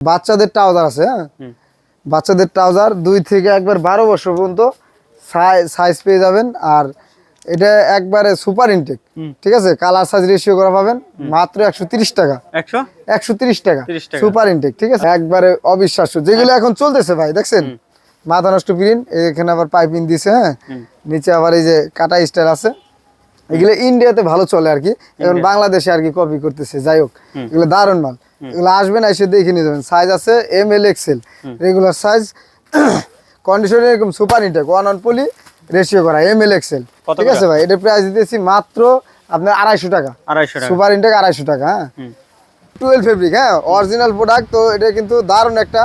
বাচ্চাদের ট্রাউজার আছে হ্যাঁ? বাচ্চাদের ট্রাউজার দুই থেকে একবার বারো বছর পর্যন্ত সাইজ পেয়ে যাবেন। আর এটা একবারে সুপার ইনটেক ঠিক আছে? কালার সাইজ রেশিও করা পাবেন মাত্র একশো তিরিশ টাকা। একশো? তিরিশ টাকা। সুপার ইনটেক ঠিক আছে? একবারে অবিশ্বাস্য। যেগুলো এখন চলতেছে ভাই দেখছেন? মাথা নষ্ট প্রিন্ট এখানে আবার পাইপিং দিছে হ্যাঁ? নিচে আবার এই যে কাটা স্টাইল আছে। এগুলো ইন্ডিয়াতে ভালো চলে আর কি। এখন বাংলাদেশে আর কি কপি করতেছে যাই হোক। এগুলো দারুণ মাল। এগুলো আসবেন এসে দেখে নিয়ে যাবেন। সাইজ আছে M L XL regular size condition এরকম super intact one on poly ratio করা এম এল এক্সেল ঠিক আছে ভাই? এটা প্রাইস দিতেছি মাত্র আপনার আড়াইশো টাকা। আড়াইশো টাকা। সুপার ইন্টেক আড়াইশো টাকা হ্যাঁ। টুয়েলভ ফেব্রিক হ্যাঁ? অরিজিনাল প্রোডাক্ট তো এটা কিন্তু দারুণ একটা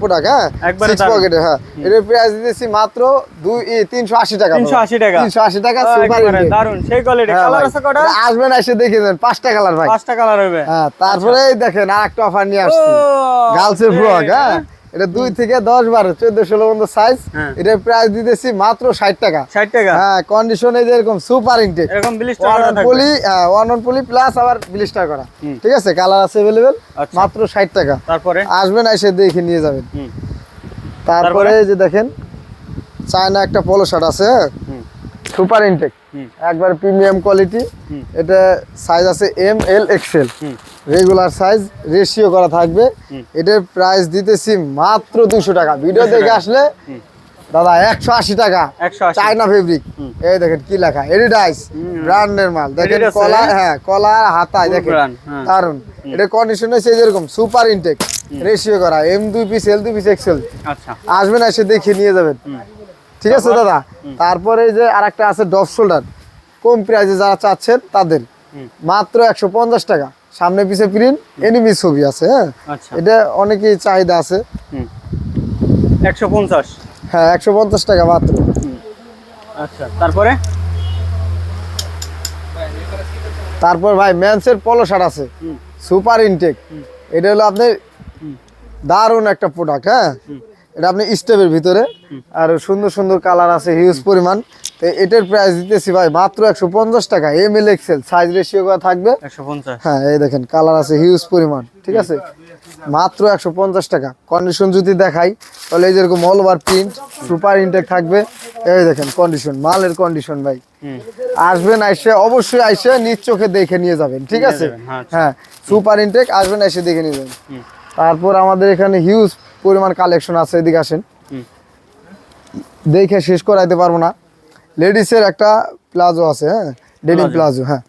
প্রোডাক্ট হ্যাঁ? একবারে সিক্স পকেটে হ্যাঁ। এটার প্রাইস দিতেছি মাত্র দুই তিনশো আশি টাকা তিনশো আশি টাকা। তিনশো আশি টাকা সুপার দারুণ সেই কোয়ালিটি হ্যাঁ কালার আছে কটা? আসবেন এসে দেখে নেন। পাঁচটা কালার ভাই। পাঁচটা কালার হবে হ্যাঁ তারপরে দেখেন আর একটা অফার নিয়ে আসছি। গার্লস গার্লসের ফ্রক হ্যাঁ? এটা দুই থেকে দশ বারো চোদ্দ ষোলো পর্যন্ত সাইজ হ্যাঁ। এটার প্রাইস দিতেছি মাত্র ষাট টাকা। ষাট টাকা? হ্যাঁ কন্ডিশন এই যে এরকম সুপার ইনটেক এরকম ওয়ান পলি হ্যাঁ ওয়ান অন পলি প্লাস আবার ব্লিস্টার করা। ঠিক আছে? কালার আছে অ্যাভেলেবেল আচ্ছা। মাত্র ষাট টাকা। তারপরে? আসবেন এসে দেখে নিয়ে যাবেন। তারপরে যে দেখেন চায়না একটা পলো শার্ট আছে হ্যাঁ? সুপার ইনটেক হুম একবার প্রিমিয়াম কোয়ালিটি। এটা সাইজ আছে M L XL regular size ratio করা থাকবে। এটার প্রাইস দিতেছি মাত্র দুশো টাকা। ভিডিও 200 দেখে আসলে দাদা একশো আশি টাকা। চায়না ফেব্রিক এই দেখেন কি লেখা? এডিডাইস। ব্র্যান্ডের মাল। দেখেন কলা হ্যাঁ? কলা আর হাতায় দেখেন। হ্যাঁ। দারুণ এটা কন্ডিশন হচ্ছে যেরকম সুপার ইনটেক রেশিও করা। এম দুই পিস এল দুই পিস এক্সেল আচ্ছা। আসবেন এসে দেখে নিয়ে যাবেন। ঠিক আছে দাদা? তারপরে এই যে আরেকটা আছে ডফ শোল্ডার কম প্রাইজে যারা চাচ্ছেন তাদের। মাত্র একশো পঞ্চাশ টাকা। সামনে পিছে প্রিন্ট এনিমি ছবি আছে হ্যাঁ? আচ্ছা। এটা অনেকেই চাহিদা আছে। একশো পঞ্চাশ? হ্যাঁ একশো পঞ্চাশ টাকা মাত্র। আচ্ছা তারপরে? তারপর ভাই ম্যান্সের পলো শার্ট আছে। সুপার ইনটেক এটা হলো আপনার দারুণ একটা প্রোডাক্ট হ্যাঁ? এটা আপনি স্টেপের ভিতরে। আর সুন্দর সুন্দর কালার আছে হিউজ পরিমাণ। তো এটার প্রাইস দিতেছি ভাই মাত্র একশো পঞ্চাশ টাকা M L XL size ratio করা থাকবে। হ্যাঁ এই দেখেন কালার আছে হিউজ পরিমাণ ঠিক আছে? মাত্র একশো পঞ্চাশ টাকা। কন্ডিশন যদি দেখাই তাহলে এই যেরকম all over print super intact থাকবে। এই দেখেন কন্ডিশন মালের কন্ডিশন ভাই। আসবেন আইসে অবশ্যই আইসে নিজ চোখে দেখে নিয়ে যাবেন ঠিক আছে? হ্যাঁ, আচ্ছা। হ্যাঁ সুপার ইনটেক আসবেন এসে দেখে নিয়ে যাবেন। তারপর আমাদের এখানে হিউজ পরিমাণ কালেকশন আছে এদিকে আসেন। দেখে শেষ করাইতে পারব না। লেডিসের একটা প্লাজো আছে হ্যাঁ? Denim palazzo. হ্যাঁ।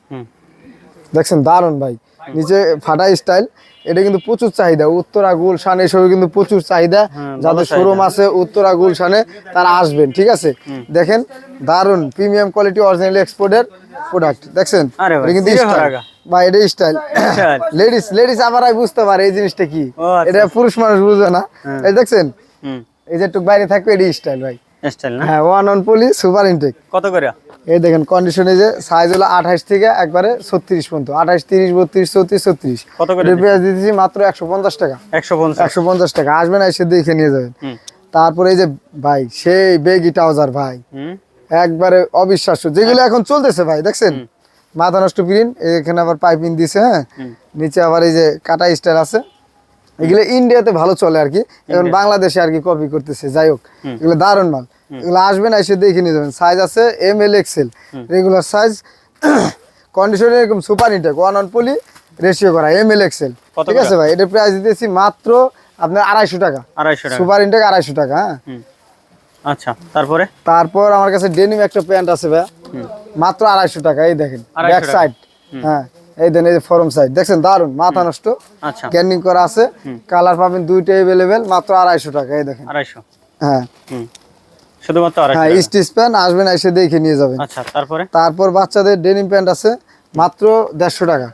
দেখছেন দারুণ ভাই। নিচে ফাটা স্টাইল এটা কিন্তু প্রচুর চাহিদা। উত্তরা গুলশান এসবে কিন্তু প্রচুর চাহিদা। হ্যাঁ, যাদের শোরুম আছে উত্তরা গুলশানে তারা আসবেন ঠিক আছে? দেখেন দারুণ প্রিমিয়াম কোয়ালিটি অরিজিনাল এক্সপোর্টের প্রোডাক্ট দেখছেন? এটা কিন্তু। বা এটা স্টাইল লেডিস লেডিস আবার বুঝতে পারে এই জিনিসটা কি। আচ্ছা। এটা পুরুষ মানুষ বুঝবে না। হ্যাঁ। এই দেখছেন? এই যে একটু বাইরে থাকবে এটি স্টাইল ভাই। স্টাইল না? হ্যাঁ one on poly super intact কত করে? এই দেখেন কন্ডিশনে যে সাইজ হলো আঠাশ থেকে একবারে ছত্রিশ পর্যন্ত। আঠাশ তিরিশ বত্রিশ চৌত্রিশ ছত্রিশ। কত করে? পেঁয়াজ দিতেছি মাত্র একশো পঞ্চাশ টাকা। একশো পঞ্চাশ। একশো পঞ্চাশ টাকা। আসবেন এসে দেখে নিয়ে যাবেন। তারপরে এই যে ভাই সেই বেগি ট্রাউজার ভাই। একবারে অবিশ্বাস্য। যেগুলো এখন চলতেছে ভাই দেখছেন? মাথা নষ্ট প্রিন্ট এখানে আবার পাইপিং দিছে হ্যাঁ? নিচে আবার এই যে কাটা স্টাইল আছে। এগুলো ইন্ডিয়াতে ভালো চলে আর কি। এখন বাংলাদেশে আর কি কপি করতেছে যাই হোক। এগুলো দারুণ মাল। এগুলো আসবেন এসে দেখে নিয়ে যাবেন। সাইজ আছে M L XL regular size condition এরকম super intact one on poly ratio করা এম এল এক্সেল ঠিক আছে ভাই? এটার প্রাইস দিতেছি মাত্র আপনার আড়াইশো টাকা। আড়াইশো সুপার ইনটেক আড়াইশো টাকা হ্যাঁ। আচ্ছা তারপরে? তারপর আমার কাছে ডেনিম একটা প্যান্ট আছে ভাই মাত্র আড়াইশো টাকা এই দেখেন ব্যাক সাইড হ্যাঁ এই দেন এই ফরম সাইড দেখছেন দারুণ মাথা নষ্ট। আচ্ছা। ক্যান্ডিং করা আছে। কালার পাবেন দুইটা এভেলেবেল মাত্র আড়াইশো টাকা এই দেখেন। আড়াইশো। হ্যাঁ। শুধুমাত্র হ্যাঁ স্টিচ প্যান্ট আসবেন এসে দেখে নিয়ে যাবেন। আচ্ছা তারপরে? তারপর বাচ্চাদের ডেনিম প্যান্ট আছে মাত্র দেড়শো টাকা।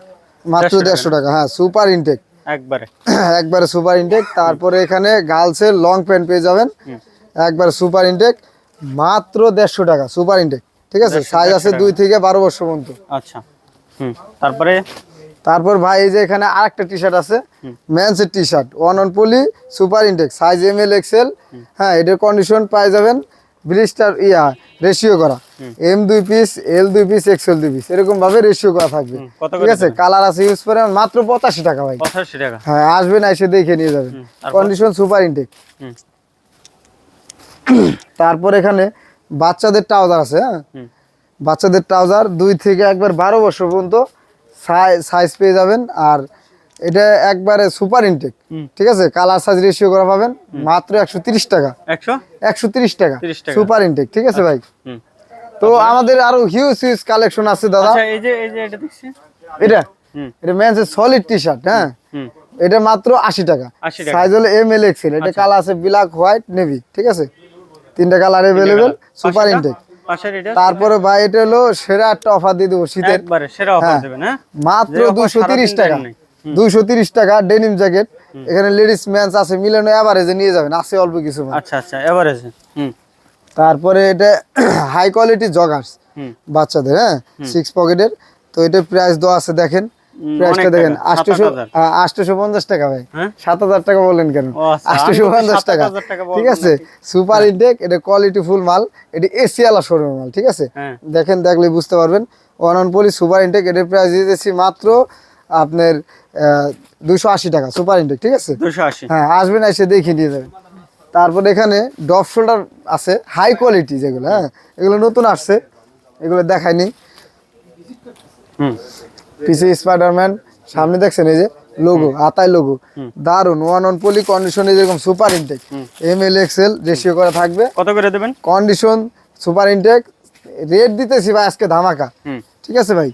মাত্র দেড়শো টাকা। হ্যাঁ সুপার ইনটেক একবারে। একবারে সুপার ইনটেক তারপরে এখানে গার্লসের লং প্যান্ট পেয়ে যাবেন। একবারে সুপার ইনটেক মাত্র দেড়শো টাকা সুপার ইনটেক ঠিক আছে? সাইজ আছে দুই থেকে বারো বছর পর্যন্ত। আচ্ছা হুম তারপরে? তারপর ভাই এই যে এখানে আরেকটা টি শার্ট আছে মেন্সের T shirt one on poly super intact size M L XL হ্যাঁ এটার কন্ডিশন পাই যাবেন ব্লিস্টার ইয়া রেশিও করা। এম দুই পিস এল দুই পিস এক্সেল দুই পিস এরকম ভাবে রেশিও করা থাকবে। ঠিক আছে? কালার আছে ইউজ করে মাত্র পঁচাশি টাকা ভাই। পঁচাশি টাকা। হ্যাঁ আসবেন এসে দেখে নিয়ে যাবেন। কন্ডিশন সুপার ইনটেক তারপর এখানে বাচ্চাদের ট্রাউজার আছে হ্যাঁ? বাচ্চাদের ট্রাউজার দুই থেকে একবার বারো বছর পর্যন্ত সাইজ পেয়ে যাবেন। আর এটা একবারে সুপার ইনটেক ঠিক আছে? কালার সাইজ রেশিও করা পাবেন মাত্র একশো তিরিশ টাকা। একশো? তিরিশ টাকা। সুপার ইনটেক ঠিক আছে ভাই? তো আমাদের আরও হিউজ হিউজ কালেকশন আছে দাদা। আচ্ছা এই যে এই যে এটা দেখছি এটা? এটা সলিড টি শার্ট হ্যাঁ? এটা মাত্র আশি টাকা। 80 টাকা। সাইজ হলো এম এল এক্সেল এটা কালার আছে ব্ল্যাক হোয়াইট নেভি ঠিক আছে? তিনটা কালার অ্যাভেলেবেল সুপার? ইনটেক তারপরে ভাই এটা হলো সেরা একটা অফার দিয়ে দেবো শীতের। একবারে সেরা অফার হ্যাঁ। দেবেন হ্যাঁ? মাত্র যে offer দুশো তিরিশ সারাদিন টাকা। দেন নাই। দুশো তিরিশ টাকা ডেনিম জ্যাকেট এখানে লেডিস ম্যান্স আছে মিলানো অ্যাভারেজে নিয়ে যাবেন আছে অল্প কিছু। আচ্ছা আচ্ছা এভারেজ হুম। তারপরে এটা হাই কোয়ালিটি জগার্স বাচ্চাদের হ্যাঁ? সিক্স পকেটের তো এটা প্রাইস দেওয়া আছে দেখেন। প্রাইসটা দেখেন পঞ্চাশ টাকা ভাই। হ্যাঁ? সাত হাজার টাকা কেন? আচ্ছা, পঞ্চাশ টাকা। ঠিক আছে? সুপার ইনটেক এটা কোয়ালিটি ফুল মাল এটা এসিয়ালা শোরুম মাল ঠিক আছে? হ্যাঁ। দেখেন দেখলে বুঝতে পারবেন। One on poly super intact এটার প্রাইস দিতেছি মাত্র আপনার দুশো আশি টাকা সুপার ইনটেক ঠিক আছে? হ্যাঁ আসবেন এসে দেখে নিয়ে যাবেন। তারপর এখানে ডপ শোল্ডার আছে হাই কোয়ালিটি যেগুলো হ্যাঁ? এগুলো নতুন আসছে এগুলো দেখায়নি হুম। পিছে স্পাইডারম্যান সামনে দেখছেন এই যে লোগো হাতায় লোগো দারুণ ওয়ান অন পলি কন্ডিশনে যেরকম super intact M L XL ratio করা থাকবে। কত করে দেবেন? কন্ডিশন সুপার ইনটেক রেট দিতেছি ভাই আজকে ধামাকা। ঠিক আছে ভাই?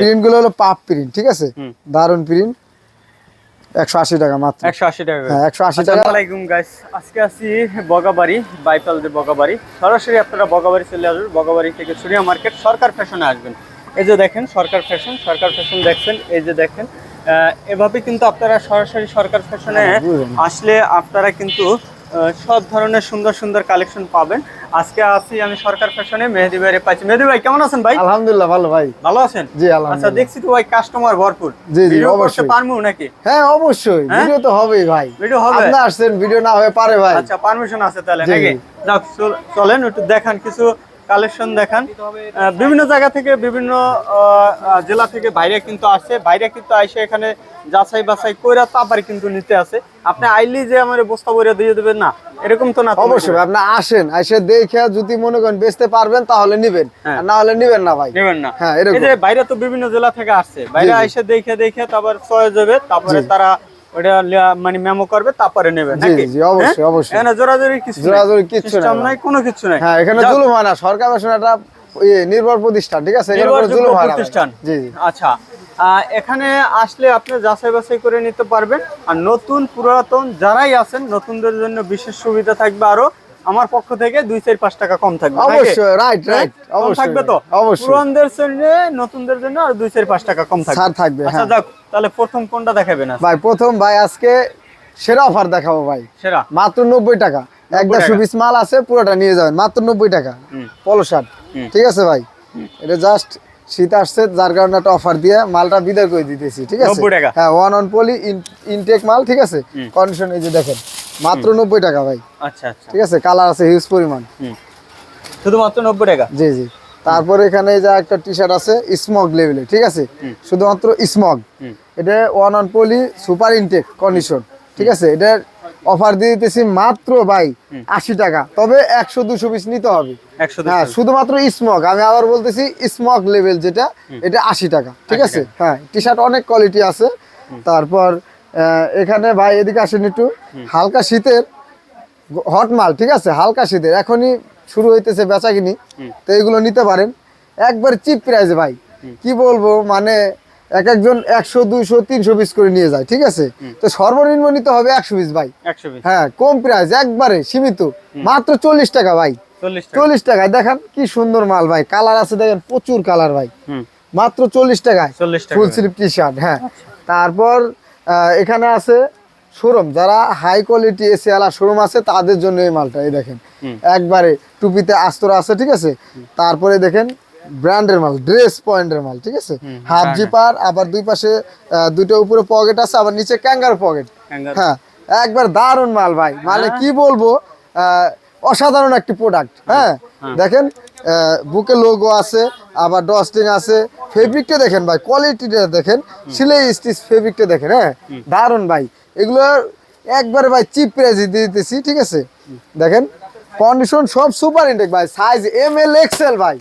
প্রিন্টগুলো হলো পাপ প্রিন্ট ঠিক আছে। দারুণ প্রিন্ট একশো আশি টাকা মাত্র। একশো আশি টাকা হ্যাঁ একশো আশি টাকা। আলাইকুম গাইস আজকে আছি বগাবাড়ি বাইপালদের বগাবাড়ি। সরাসরি আপনারা বগাবাড়ি চলে আসবেন। বগাবাড়ি থেকে সুরিয়া মার্কেট সরকার ফ্যাশনে আসবেন। এই যে দেখেন সরকার ফ্যাশন সরকার ফ্যাশন দেখছেন এই যে দেখেন এভাবে কিন্তু আপনারা সরাসরি সরকার ফ্যাশনে হ্যাঁ, আসলে আপনারা কিন্তু সব ধরনের সুন্দর সুন্দর কালেকশন পাবেন। আজকে আছি আমি সরকার ফ্যাশনে মেহেদি ভাইরে পাইছি। মেহেদি ভাই কেমন আছেন ভাই? আলহামদুলিল্লাহ ভালো ভাই। ভালো আছেন? জি আচ্ছা দেখছি তো ভাই কাস্টমার ভরপুর। জি, জি, অবশ্যই। পারব নাকি? হ্যাঁ অবশ্যই। হ্যাঁ? ভিডিও তো হবেই ভাই। ভিডিও হবে? আপনি আসছেন ভিডিও না হয়ে পারে ভাই। আচ্ছা পারমিশন আছে তাহলে নাকি? চলেন একটু দেখান কিছু। কালেকশন দেখান। বিভিন্ন জায়গা থেকে বিভিন্ন জেলা থেকে বাইরে কিন্তু আসে। বাইরে কিন্তু আইসে এখানে যাচাই বাছাই কইরা তারপরে কিন্তু নিতে আসে। আপনি আইলি যে আমার বস্তা বইরা দিয়ে দেবেন না এরকম তো না অবশ্যই আপনি আসেন এসে দেখে যদি মনে করেন বেচতে পারবেন তাহলে নিবেন। হ্যাঁ। না হলে নিবেন না ভাই। নেবেন না। হ্যাঁ, এরকম। এই যে বাইরে তো বিভিন্ন জেলা থেকে আসছে। বাইরে। আইসে দেখে দেখে তারপর চয়েস হবে তারপরে তারা ওটা মানে মেমো করবে তারপরে নেবে জি, নাকি? জি, অবশ্যই, হ্যাঁ? অবশ্যই। এখানে জোরাজোরি কিছু জোরাজোরি কিছু নাই নাই কোনো কিছু নাই। হ্যাঁ এখানে জুলুম হয় না সরকার একটা ইয়ে, নির্ভর প্রতিষ্ঠান ঠিক আছে? জুলুম হয় প্রতিষ্ঠান। জি। আচ্ছা আহ, এখানে আসলে আপনি যাচাই বাছাই করে নিতে পারবেন। আর নতুন পুরাতন যারাই আছেন নতুনদের জন্য বিশেষ সুবিধা থাকবে আরও। আমার পক্ষ থেকে দুই চার পাঁচ টাকা কম থাকবে অবশ্যই রাইট হ্যাঁ? রাইট অবশ্যই থাকবে তো? অবশ্যই। পুরানদের জন্য নতুনদের জন্য আর দুই চার পাঁচ টাকা কম থাকবে। ছাড় থাকবে আচ্ছা হ্যাঁ। যাক তাহলে প্রথম কোনটা দেখাবেন আজকে? ভাই প্রথম ভাই আজকে সেরা অফার দেখাবো ভাই। সেরা? মাত্র নব্বই টাকা। এক টাকা। দেড়শো পিস মাল আছে পুরোটা নিয়ে যাবেন। মাত্র নব্বই টাকা। পলো শার্ট ঠিক আছে ভাই? এটা জাস্ট শীত আসছে যার কারণে একটা অফার দিয়ে মালটা বিদায় করে দিতেছি ঠিক আছে? হ্যাঁ ওয়ান অন পলি ইনটেক মাল ঠিক আছে? কন্ডিশন এই যে দেখেন। মাত্র নব্বই টাকা ভাই। আচ্ছা আচ্ছা। ঠিক আছে? কালার আছে হিউজ পরিমাণ। শুধুমাত্র নব্বই টাকা? জি জি। তারপরে এখানে যে একটা টি শার্ট আছে স্মগ লেভেলে ঠিক আছে? শুধুমাত্র স্মগ এটা one on poly super intact condition ঠিক আছে? এটা অফার দিয়ে দিতেছি মাত্র ভাই আশি টাকা। তবে একশো দুশো পিস নিতে হবে। হ্যাঁ শুধুমাত্র স্মগ আমি আবার বলতেছি স্মগ লেভেল যেটা এটা আশি টাকা ঠিক আছে? হ্যাঁ টি শার্ট অনেক কোয়ালিটি আছে। তারপর এখানে ভাই এদিকে আসেন একটু। হালকা শীতের হট মাল ঠিক আছে? হালকা শীতের। এখনই শুরু হইতেছে বেচা কিনি তো এগুলো নিতে পারেন। একবার চিপ প্রাইসে ভাই। কি বলব মানে এক একজন একশো দুইশো তিনশো পিস করে নিয়ে যায় ঠিক আছে? তো সর্বনিম্ন নিতে হবে একশো পিস ভাই। হ্যাঁ কম প্রাইস একবারে সীমিত। মাত্র চল্লিশ টাকা ভাই। চল্লিশ টাকা। টাকায়। দেখেন কি সুন্দর মাল ভাই। কালার আছে দেখেন প্রচুর কালার ভাই। মাত্র চল্লিশ টাকায়। ফুল স্লিভ টি শার্ট হ্যাঁ। তারপর আহ, এখানে আছে শোরুম। যারা হাই কোয়ালিটি এসি আলা শোরুম আছে তাদের জন্য এই মালটা এই দেখেন। একবারে টুপিতে আস্তর আছে ঠিক আছে? তারপরে দেখেন ব্র্যান্ডের মাল ড্রেস পয়েন্টের মাল ঠিক আছে? হাফ জিপার আবার দুই পাশে দুটো উপরে পকেট আছে আবার নিচে ক্যাঙ্গার পকেট হ্যাঁ একবার দারুণ মাল ভাই। মানে হ্যাঁ। কি বলব? আহ, অসাধারণ একটি প্রোডাক্ট হ্যাঁ। দেখেন বুকে লোগো আছে আবার ডস্টিং আছে। ফেব্রিকটা দেখেন ভাই কোয়ালিটিটা দেখেন। সিলাই স্টিচ ফেব্রিকটা দেখেন হ্যাঁ? দারুণ ভাই। এগুলো একবারে ভাই চিপ প্রাইজে দিয়ে দিতেছি ঠিক আছে? দেখেন কন্ডিশন সব সুপার ইনটেক ভাই। সাইজ এম এল এক্সেল ভাই।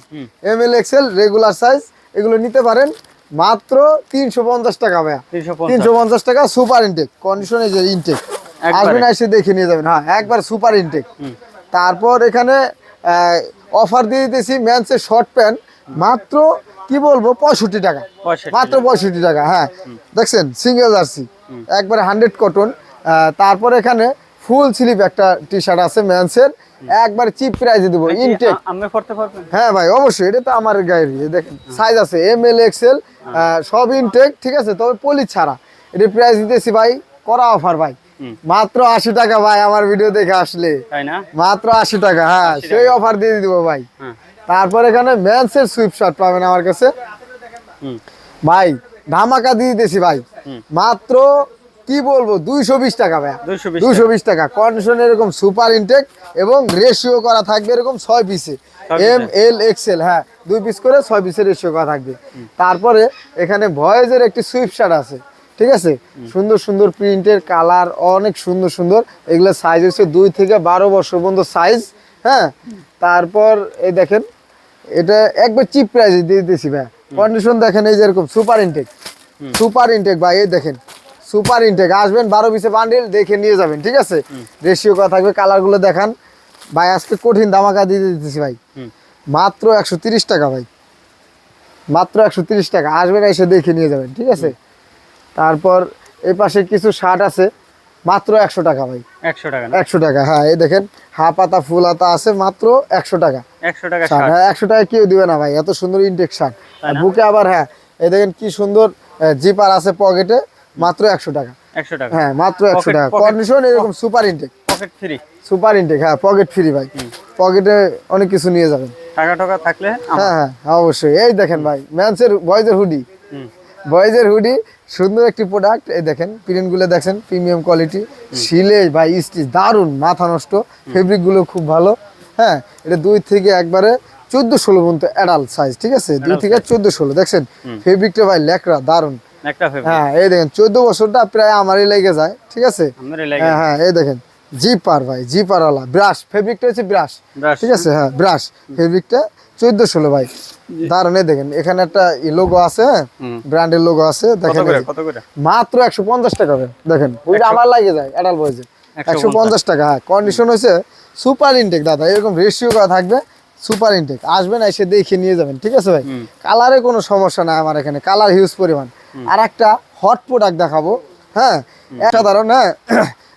M L XL regular size এগুলো নিতে পারেন। মাত্র তিনশো পঞ্চাশ টাকা ভাইয়া। তিনশো পঞ্চাশ। টাকা সুপার ইনটেক কন্ডিশন এই যে ইনটেক। আসবেন এসে দেখে নিয়ে যাবেন। হ্যাঁ একবার সুপার ইনটেক তারপর এখানে অফার দিয়ে দিতেছি ম্যান্সের শর্ট প্যান্ট মাত্র কি বলব পঁয়ষট্টি টাকা। মাত্র পঁয়ষট্টি টাকা হ্যাঁ। দেখছেন সিঙ্গেল জার্সি একবারে হান্ড্রেড কটন তারপর এখানে ফুল স্লিপ একটা টি শার্ট আছে ম্যান্সের একবার চিপ প্রাইজে দেবো ইনটেক হ্যাঁ ভাই অবশ্যই এটা তো আমার গায়ের দেখেন সাইজ আছে এম এল এক্সেল সব ইনটেক ঠিক আছে? তবে পলি ছাড়া এটা প্রাইস দিতেছি ভাই করা অফার ভাই। মাত্র আশি টাকা ভাই আমার ভিডিও দেখে আসলে। মাত্র আশি টাকা হ্যাঁ সেই অফার দিয়ে দিব ভাই। হ্যাঁ। তারপর এখানে ম্যান্সের সুইপ শার্ট পাবেন আমার কাছে। ভাই ধামাকা দিয়ে দিতেছি ভাই। মাত্র কি বলব দুইশো বিশ টাকা ভাই। দুইশো বিশ টাকা। কন্ডিশন এরকম সুপার ইনটেক এবং রেশিও করা থাকবে এরকম ছয় পিসে এম এল এক্সেল হ্যাঁ দুই পিস করে ছয় পিসের রেশিও করা থাকবে। তারপরে এখানে ভয়েজের একটি সুইপ শার্ট আছে। ঠিক আছে? সুন্দর সুন্দর প্রিন্টের কালার অনেক সুন্দর সুন্দর। এগুলো সাইজ হচ্ছে দুই থেকে বারো বছর পর্যন্ত সাইজ হ্যাঁ? তারপর এই দেখেন এটা একবার চিপ প্রাইসে দিয়ে দিয়েছি ভাই। কন্ডিশন দেখেন এই যে এরকম সুপার ইনটেক সুপার ইনটেক ভাই এই দেখেন সুপার ইনটেক আসবেন বারো পিসে বান্ডিল দেখে নিয়ে যাবেন ঠিক আছে? রেশিও করা থাকবে কালারগুলো দেখান। ভাই আজকে কঠিন দামাকা দিয়ে দিতেছি ভাই। মাত্র একশো তিরিশ টাকা ভাই। মাত্র একশো তিরিশ টাকা। আসবেন এসে দেখে নিয়ে যাবেন ঠিক আছে? তারপর এই পাশে কিছু শার্ট আছে মাত্র একশো টাকা ভাই। একশো টাকা একশো টাকা হ্যাঁ এই দেখেন হাফ পাতা ফুল হাতা আছে মাত্র একশো টাকা। একশো টাকা হ্যাঁ একশো টাকা কেউ দিবে না ভাই এত সুন্দর ইনটেক শার্ট। বুকে আবার হ্যাঁ এই দেখেন কি সুন্দর জিপার আছে পকেটে মাত্র একশো টাকা। একশো টাকা। হ্যাঁ মাত্র একশো টাকা। কন্ডিশন এরকম super intact pocket free super intact হ্যাঁ পকেট ফ্রি ভাই। পকেটে অনেক কিছু নিয়ে যাবেন। টাকা টাকা থাকলে হ্যাঁ হ্যাঁ অবশ্যই। এই দেখেন ভাই ম্যান্সের বয়েজের হুডি বয়েজের হুডি সুন্দর একটি প্রোডাক্ট এই দেখেন প্রিন্টগুলো দেখেন প্রিমিয়াম কোয়ালিটি সিলে ভাই স্টিচ দারুণ মাথা নষ্ট। ফেব্রিকগুলো খুব ভালো। হ্যাঁ এটা দুই থেকে একবারে চোদ্দ ষোলো পর্যন্ত অ্যাডাল্ট সাইজ ঠিক আছে? দুই থেকে চোদ্দ ষোলো দেখছেন? ফেব্রিকটা ভাই লেকড়া একটা ফেভারিট হ্যাঁ এই দেখেন চোদ্দ বছরটা প্রায় আমারই লেগে যায় ঠিক আছে? হ্যাঁ হ্যাঁ এই দেখেন জিপার ভাই জিপারওয়ালা ব্রাশ ফেব্রিকটা হচ্ছে ব্রাশ ঠিক আছে? হ্যাঁ ব্রাশ ফেব্রিকটা চোদ্দ ষোলো ভাই। দারুণ দেখেন এখানে একটা লোগো আছে ব্র্যান্ডের লোগো আছে দেখেন মাত্র একশো পঞ্চাশ টাকা দেখেন ওইটা আমার লাগে যায় অ্যাডাল 150 একশো পঞ্চাশ। টাকা হ্যাঁ কন্ডিশন হচ্ছে সুপার ইনটেক দাদা এরকম রেশিও করা থাকবে সুপার ইনটেক আসবেন এসে দেখে নিয়ে যাবেন ঠিক আছে ভাই। কালারে কোনো সমস্যা নাই আমার এখানে কালার হিউজ পরিমাণ। আর একটা হট প্রোডাক্ট দেখাবো হ্যাঁ? একটা সাধারণ হ্যাঁ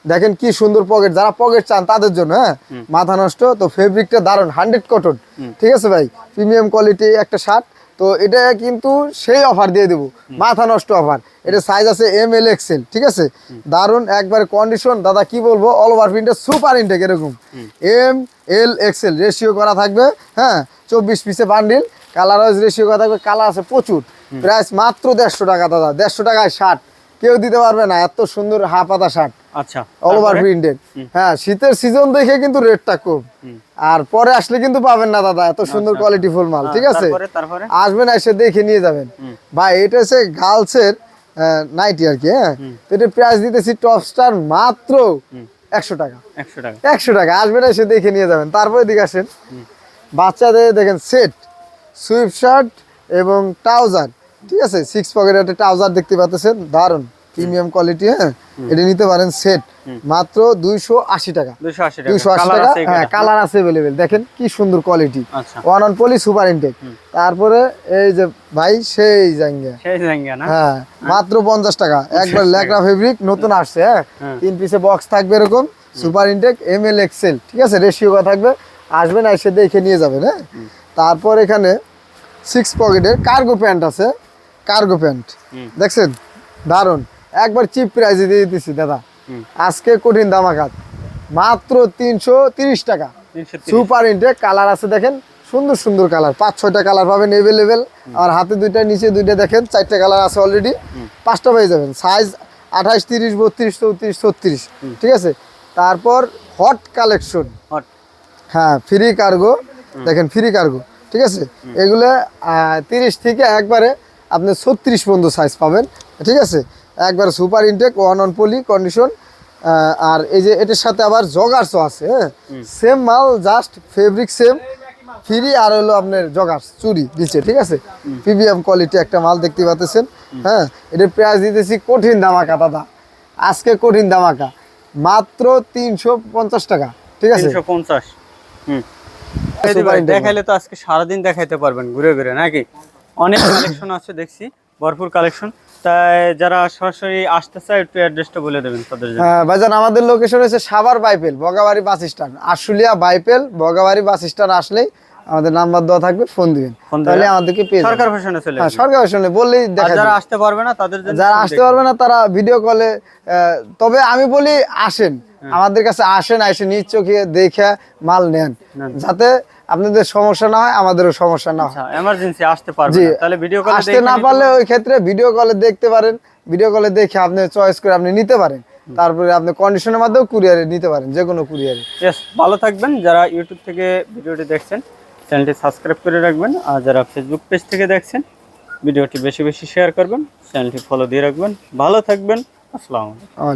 দেখেন কি সুন্দর পকেট যারা পকেট চান তাদের জন্য হ্যাঁ? মাথা নষ্ট তো ফেব্রিকটা দারুণ হান্ড্রেড কটন ঠিক আছে ভাই? প্রিমিয়াম কোয়ালিটি একটা শার্ট তো এটা কিন্তু সেই অফার দিয়ে দেবো। মাথা নষ্ট অফার এটা সাইজ আছে এম এল এক্সেল ঠিক আছে? দারুণ একবার কন্ডিশন দাদা কি বলব? অল ওভার প্রিন্টের সুপার ইনটেক এরকম। এম এল এক্সেল রেশিও করা থাকবে হ্যাঁ? চব্বিশ পিসে বান্ডিল কালার ওয়াইজ রেশিও করা থাকবে কালার আছে প্রচুর। প্রাইস মাত্র দেড়শো টাকা দাদা। দেড়শো টাকায় শার্ট কেউ দিতে পারবে না এত সুন্দর হাফ হাফাতা শার্ট আচ্ছা অল ওভার প্রিন্টেড হ্যাঁ শীতের সিজন দেখে কিন্তু রেটটা কম। আর পরে আসলে কিন্তু পাবেন না দাদা এত সুন্দর কোয়ালিটি ফুল মাল ঠিক আছে? আসবেন এসে দেখে নিয়ে যাবেন। ভাই এটা হচ্ছে গার্লসের নাইটি আর কি হ্যাঁ? তো এটা প্রাইস দিতেছি টপ স্টার মাত্র একশো টাকা। একশো টাকা। একশো টাকা। আসবেন এসে দেখে নিয়ে যাবেন। তারপরে দিকে আসেন। বাচ্চাদের দেখেন সেট শার্ট এবং ট্রাউজার ঠিক আছে? সিক্স পকেট একটা ট্রাউজার দেখতে পাচ্ছেন দারুণ প্রিমিয়াম কোয়ালিটি হ্যাঁ? এটা নিতে পারেন সেট মাত্র দুইশো আশি টাকা। দুইশো আশি টাকা। হ্যাঁ কালার আছে অ্যাভেলেবেল দেখেন কি সুন্দর কোয়ালিটি আচ্ছা। One on poly super intact তারপরে এই যে ভাই সেই জায়গা না? হ্যাঁ মাত্র পঞ্চাশ টাকা। একবার ল্যাকড়া ফেব্রিক নতুন আসছে হ্যাঁ? হ্যাঁ। তিন পিসে বক্স থাকবে এরকম super intact M L XL ঠিক আছে? রেশিও থাকবে। আসবেন এসে দেখে নিয়ে যাবেন হ্যাঁ? তারপর এখানে সিক্স পকেটের কার্গো প্যান্ট আছে। Cargo pant. দেখছেন? দারুণ একবার চিপ প্রাইসে দিয়ে দিতেছি দাদা। আজকে কঠিন দামাকাত। মাত্র তিনশো তিরিশ টাকা। সুপার ইনটেক কালার আছে দেখেন। সুন্দর সুন্দর কালার পাঁচ ছয়টা কালার পাবেন এভেলেবেল আর হাতে দুইটা নিচে দুইটা দেখেন চারটে কালার আছে অলরেডি পাঁচটা পেয়ে যাবেন। সাইজ আঠাশ তিরিশ বত্রিশ চৌত্রিশ ছত্রিশ। ঠিক আছে? তারপর হট কালেকশন হট হ্যাঁ ফ্রি কার্গো দেখেন ফ্রি কার্গো ঠিক আছে? এগুলো তিরিশ থেকে একবারে আপনি ছত্রিশ পর্যন্ত সাইজ পাবেন। ঠিক আছে? একবারে super intact one on poly condition আর এই যে এটার সাথে আবার জগার্সও আছে হ্যাঁ? সেম মাল জাস্ট ফেব্রিক সেম ফ্রি আর হলো আপনার জগার্স চুরি নিচে ঠিক আছে? প্রিমিয়াম কোয়ালিটি একটা মাল দেখতে পাচ্ছেন হ্যাঁ? এটার প্রাইস দিতেছি কঠিন দামাকা দাদা। আজকে কঠিন দামাকা মাত্র তিনশো পঞ্চাশ টাকা ঠিক আছে? পঞ্চাশ। হুম। দেখাইলে তো আজকে সারাদিন দেখাইতে পারবেন ঘুরে ঘুরে নাকি? অনেক কালেকশন আছে দেখছি। ভরপুর কালেকশন তাই যারা সরাসরি আসতে চায় একটু অ্যাড্রেসটা বলে দেবেন তাদের জন্য। হ্যাঁ ভাইজান, আমাদের লোকেশন হচ্ছে Savar Baipail, Bogabari bus stand. Ashulia Baipail, Bogabari bus stand আসলেই আমাদের নাম্বার দেওয়া থাকবে ফোন দিবেন। তাহলে আমাদেরকে পেয়ে সরকার। ফ্যাশনে চলে হ্যাঁ সরকার শুনলে বললেই দেখা যারা আসতে পারবে না তাদের জন্য যারা আসতে পারবে না তারা ভিডিও কলে তবে আমি বলি আসেন। হ্যাঁ। আমাদের কাছে আসেন এসে নিজ চোখে দেখে মাল নেন। যাতে আপনাদের সমস্যা না হয় আমাদেরও সমস্যা না হয়। আচ্ছা এমার্জেন্সি আসতে পারবে না। তাহলে ভিডিও কলে আসতে না পারলে ওই ক্ষেত্রে ভিডিও কলে দেখতে পারেন। ভিডিও কলে দেখে আপনি চয়েস করে আপনি নিতে পারেন। তারপরে আপনি কন্ডিশনের মাধ্যমে কুরিয়ারে নিতে পারেন যে কোনো কুরিয়ারে ভালো থাকবেন। যারা ইউটিউব থেকে ভিডিওটি দেখছেন চ্যানেলটি সাবস্ক্রাইব করে রাখবেন আর যারা ফেসবুক পেজ থেকে দেখছেন, ভিডিওটি বেশি বেশি শেয়ার করবেন, চ্যানেলটি ফলো দিয়ে রাখবেন। ভালো থাকবেন, আসসালামু আলাইকুম।